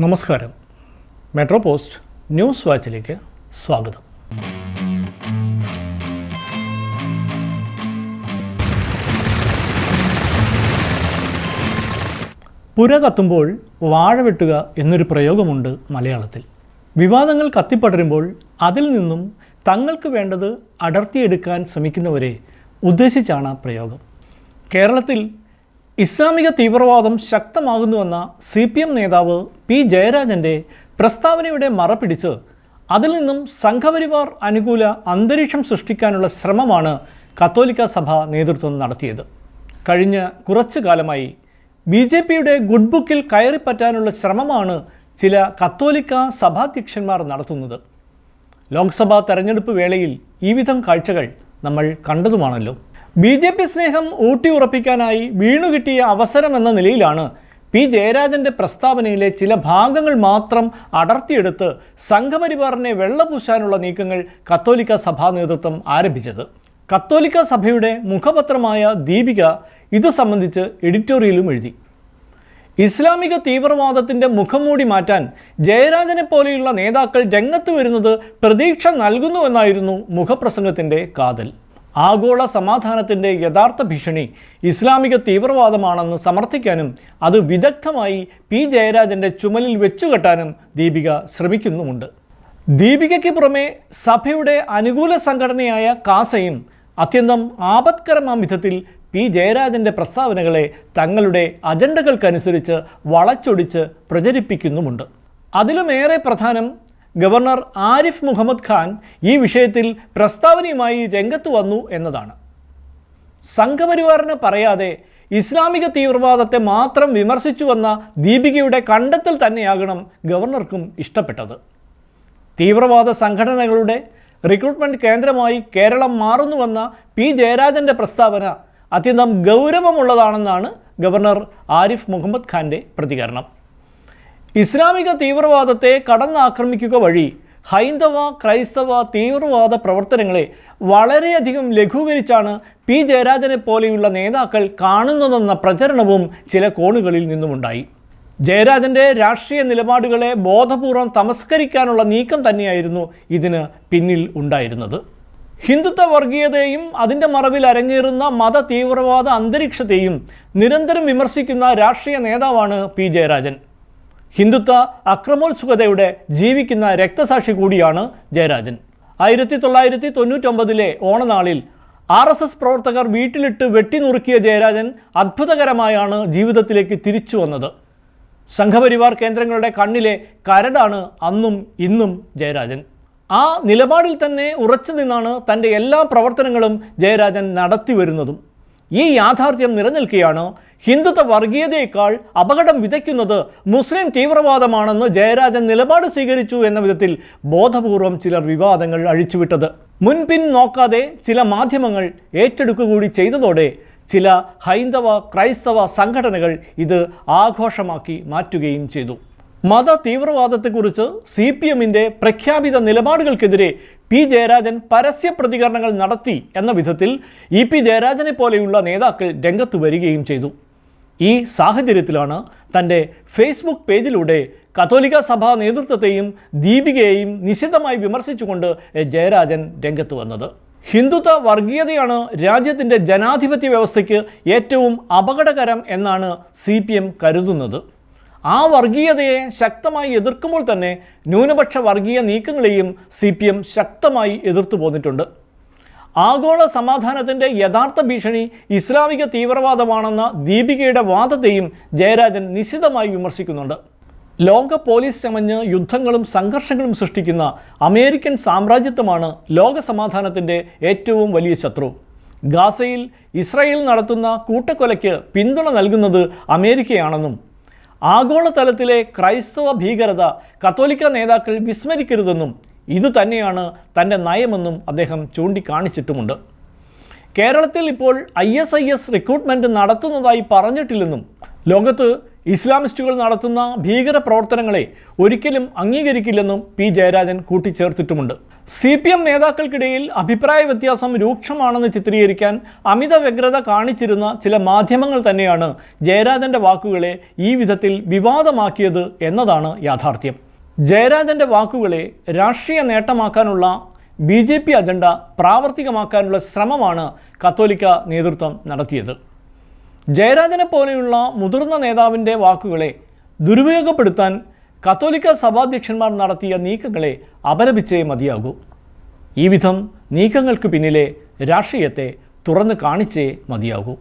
നമസ്കാരം. Metro post news വാച്ചിലേക്ക് സ്വാഗതം. പുര കത്തുമ്പോൾ വാഴ വെട്ടുക എന്നൊരു പ്രയോഗമുണ്ട് മലയാളത്തിൽ. വിവാദങ്ങൾ കത്തിപ്പടരുമ്പോൾ അതിൽ നിന്നും തങ്ങൾക്ക് വേണ്ടത് അടർത്തിയെടുക്കാൻ ശ്രമിക്കുന്നവരെ ഉദ്ദേശിച്ചാണ് പ്രയോഗം. കേരളത്തിൽ ഇസ്ലാമിക തീവ്രവാദം ശക്തമാകുന്നുവെന്ന സി പി എം നേതാവ് പി ജയരാജന്റെ പ്രസ്താവനയുടെ മറപിടിച്ച് അതിൽ നിന്നും സംഘപരിവാർ അനുകൂല അന്തരീക്ഷം സൃഷ്ടിക്കാനുള്ള ശ്രമമാണ് കത്തോലിക്ക സഭ നേതൃത്വം നടത്തിയത്. കഴിഞ്ഞ കുറച്ചു കാലമായി ബി ജെ പിയുടെ ഗുഡ് ബുക്കിൽ കയറിപ്പറ്റാനുള്ള ശ്രമമാണ് ചില കത്തോലിക്ക സഭാധ്യക്ഷന്മാർ നടത്തുന്നത്. ലോക്സഭാ തെരഞ്ഞെടുപ്പ് വേളയിൽ ഈ വിധം കാഴ്ചകൾ നമ്മൾ കണ്ടതുമാണല്ലോ. ബി ജെ പി സ്നേഹം ഊട്ടിയുറപ്പിക്കാനായി വീണുകിട്ടിയ അവസരം എന്ന നിലയിലാണ് പി ജയരാജന്റെ പ്രസ്താവനയിലെ ചില ഭാഗങ്ങൾ മാത്രം അടർത്തിയെടുത്ത് സംഘപരിവാറിനെ വെള്ളപൂശാനുള്ള നീക്കങ്ങൾ കത്തോലിക്ക സഭാ നേതൃത്വം ആരംഭിച്ചത്. കത്തോലിക്ക സഭയുടെ മുഖപത്രമായ ദീപിക ഇത് സംബന്ധിച്ച് എഡിറ്റോറിയലും എഴുതി. ഇസ്ലാമിക തീവ്രവാദത്തിന്റെ മുഖംമൂടി മാറ്റാൻ ജയരാജനെ പോലെയുള്ള നേതാക്കൾ രംഗത്ത് വരുന്നത് പ്രതീക്ഷ നൽകുന്നുവെന്നായിരുന്നു മുഖപ്രസംഗത്തിന്റെ കാതൽ. ആഗോള സമാധാനത്തിന്റെ യഥാർത്ഥ ഭീഷണി ഇസ്ലാമിക തീവ്രവാദമാണെന്ന് സമർത്ഥിക്കാനും അത് വിദഗ്ധമായി പി ജയരാജന്റെ ചുമലിൽ വെച്ചുകെട്ടാനും ദീപിക ശ്രമിക്കുന്നുമുണ്ട്. ദീപികയ്ക്ക് പുറമെ സഭയുടെ അനുകൂല സംഘടനയായ കാസയും അത്യന്തം ആപത്കരമാം വിധത്തിൽ പി ജയരാജന്റെ പ്രസ്താവനകളെ തങ്ങളുടെ അജണ്ടകൾക്കനുസരിച്ച് വളച്ചൊടിച്ച് പ്രചരിപ്പിക്കുന്നുമുണ്ട്. അതിലുമേറെ പ്രധാനം ഗവർണർ ആരിഫ് മുഹമ്മദ് ഖാൻ ഈ വിഷയത്തിൽ പ്രസ്താവനയുമായി രംഗത്ത് വന്നു എന്നതാണ്. സംഘപരിവാറിന് പറയാതെ ഇസ്ലാമിക തീവ്രവാദത്തെ മാത്രം വിമർശിച്ചു വന്ന ദീപികയുടെ കണ്ടെത്തൽ തന്നെയാകണം ഗവർണർക്കും ഇഷ്ടപ്പെട്ടത്. തീവ്രവാദ സംഘടനകളുടെ റിക്രൂട്ട്മെന്റ് കേന്ദ്രമായി കേരളം മാറുന്നുവെന്ന പി ജയരാജന്റെ പ്രസ്താവന അത്യന്തം ഗൗരവമുള്ളതാണെന്നാണ് ഗവർണർ ആരിഫ് മുഹമ്മദ് ഖാന്റെ പ്രതികരണം. ഇസ്ലാമിക തീവ്രവാദത്തെ കടന്നാക്രമിക്കുക വഴി ഹൈന്ദവ ക്രൈസ്തവ തീവ്രവാദ പ്രവർത്തനങ്ങളെ വളരെയധികം ലഘൂകരിച്ചാണ് പി. ജയരാജനെ പോലെയുള്ള നേതാക്കൾ കാണുന്നതെന്ന പ്രചരണവും ചില കോണുകളിൽ നിന്നുമുണ്ടായി. ജയരാജന്റെ രാഷ്ട്രീയ നിലപാടുകളെ ബോധപൂർവം തമസ്കരിക്കാനുള്ള നീക്കം തന്നെയായിരുന്നു ഇതിന് പിന്നിൽ ഉണ്ടായിരുന്നത്. ഹിന്ദുത്വ വർഗീയതയും അതിന്റെ മറവിൽ അരങ്ങേറുന്ന മത തീവ്രവാദ അന്തരീക്ഷത്തെയും നിരന്തരം വിമർശിക്കുന്ന രാഷ്ട്രീയ നേതാവാണ് പി. ജയരാജൻ. ഹിന്ദുത്വ അക്രമോത്സുകതയുടെ ജീവിക്കുന്ന രക്തസാക്ഷി കൂടിയാണ് ജയരാജൻ. ആയിരത്തി തൊള്ളായിരത്തി തൊണ്ണൂറ്റൊമ്പതിലെ ഓണനാളിൽ ആർ എസ് എസ് പ്രവർത്തകർ വീട്ടിലിട്ട് വെട്ടിനുറുക്കിയ ജയരാജൻ അത്ഭുതകരമായാണ് ജീവിതത്തിലേക്ക് തിരിച്ചു വന്നത്. സംഘപരിവാർ കേന്ദ്രങ്ങളുടെ കണ്ണിലെ കരടാണ് അന്നും ഇന്നും ജയരാജൻ. ആ നിലപാടിൽ തന്നെ ഉറച്ചു നിന്നാണ് തന്റെ എല്ലാ പ്രവർത്തനങ്ങളും ജയരാജൻ നടത്തി വരുന്നതും. ഈ യാഥാർത്ഥ്യം നിലനിൽക്കുകയാണ് ഹിന്ദുത്വ വർഗീയതയേക്കാൾ അപകടം വിതയ്ക്കുന്നത് മുസ്ലിം തീവ്രവാദമാണെന്ന് ജയരാജൻ നിലപാട് സ്വീകരിച്ചു എന്ന വിധത്തിൽ ബോധപൂർവം ചിലർ വിവാദങ്ങൾ അഴിച്ചുവിട്ടത്. മുൻപിൻ നോക്കാതെ ചില മാധ്യമങ്ങൾ ഏറ്റെടുക്കുകൂടി ചെയ്തതോടെ ചില ഹൈന്ദവ ക്രൈസ്തവ സംഘടനകൾ ഇത് ആഘോഷമാക്കി മാറ്റുകയും ചെയ്തു. മത തീവ്രവാദത്തെക്കുറിച്ച് സി പി എമ്മിന്റെ പ്രഖ്യാപിത നിലപാടുകൾക്കെതിരെ പി ജയരാജൻ പരസ്യ പ്രതികരണങ്ങൾ നടത്തി എന്ന വിധത്തിൽ ഇ പി ജയരാജനെ പോലെയുള്ള നേതാക്കൾ രംഗത്ത് വരികയും ചെയ്തു. ഈ സാഹചര്യത്തിലാണ് തന്റെ ഫേസ്ബുക്ക് പേജിലൂടെ കത്തോലിക്ക സഭാ നേതൃത്വത്തെയും ദീപികയെയും നിശിതമായി വിമർശിച്ചുകൊണ്ട് ജയരാജൻ രംഗത്ത് വന്നത്. ഹിന്ദുത്വ വർഗീയതയാണ് രാജ്യത്തിന്റെ ജനാധിപത്യ വ്യവസ്ഥയ്ക്ക് ഏറ്റവും അപകടകരം എന്നാണ് സി കരുതുന്നത്. ആ വർഗീയതയെ ശക്തമായി എതിർക്കുമ്പോൾ തന്നെ ന്യൂനപക്ഷ വർഗീയ നീക്കങ്ങളെയും സി പി എം ശക്തമായി എതിർത്തു പോന്നിട്ടുണ്ട്. ആഗോള സമാധാനത്തിന്റെ യഥാർത്ഥ ഭീഷണി ഇസ്ലാമിക തീവ്രവാദമാണെന്ന ദീപികയുടെ വാദത്തെയും ജയരാജൻ നിശിതമായി വിമർശിക്കുന്നുണ്ട്. ലോക പോലീസ് ചമഞ്ഞ് യുദ്ധങ്ങളും സംഘർഷങ്ങളും സൃഷ്ടിക്കുന്ന അമേരിക്കൻ സാമ്രാജ്യത്വമാണ് ലോക സമാധാനത്തിന്റെ ഏറ്റവും വലിയ ശത്രു. ഗാസയിൽ ഇസ്രായേൽ നടത്തുന്ന കൂട്ടക്കൊലയ്ക്ക് പിന്തുണ നൽകുന്നത് അമേരിക്കയാണെന്നും ആഗോളതലത്തിലെ ക്രൈസ്തവ ഭീകരത കത്തോലിക്ക നേതാക്കൾ വിസ്മരിക്കരുതെന്നും ഇതുതന്നെയാണ് തന്റെ നയമെന്നും അദ്ദേഹം ചൂണ്ടിക്കാണിച്ചിട്ടുമുണ്ട്. കേരളത്തിൽ ഇപ്പോൾ I S I S recruitment നടത്തുന്നതായി പറഞ്ഞിട്ടില്ലെന്നും ലോകത്ത് ഇസ്ലാമിസ്റ്റുകൾ നടത്തുന്ന ഭീകര പ്രവർത്തനങ്ങളെ ഒരിക്കലും അംഗീകരിക്കില്ലെന്നും പി ജയരാജൻ കൂട്ടിച്ചേർത്തിട്ടുമുണ്ട്. സി പി എം നേതാക്കൾക്കിടയിൽ അഭിപ്രായ വ്യത്യാസം രൂക്ഷമാണെന്ന് ചിത്രീകരിക്കാൻ അമിത വ്യഗ്രത കാണിച്ചിരുന്ന ചില മാധ്യമങ്ങൾ തന്നെയാണ് ജയരാജന്റെ വാക്കുകളെ ഈ വിധത്തിൽ വിവാദമാക്കിയത് എന്നതാണ് യാഥാർത്ഥ്യം. ജയരാജന്റെ വാക്കുകളെ രാഷ്ട്രീയ നേട്ടമാക്കാനുള്ള ബി ജെ പി അജണ്ട പ്രാവർത്തികമാക്കാനുള്ള ശ്രമമാണ് കത്തോലിക്ക നേതൃത്വം നടത്തിയത്. ജയരാജനെ പോലെയുള്ള മുതിർന്ന നേതാവിന്റെ വാക്കുകളെ ദുരുപയോഗപ്പെടുത്താൻ കത്തോലിക്ക സഭാധ്യക്ഷന്മാർ നടത്തിയ നീക്കങ്ങളെ അപലപിച്ചേ മതിയാകൂ. ഈ വിധം നീക്കങ്ങൾക്ക് പിന്നിലെ രാഷ്ട്രീയത്തെ തുറന്നു കാണിച്ചേ മതിയാകൂ.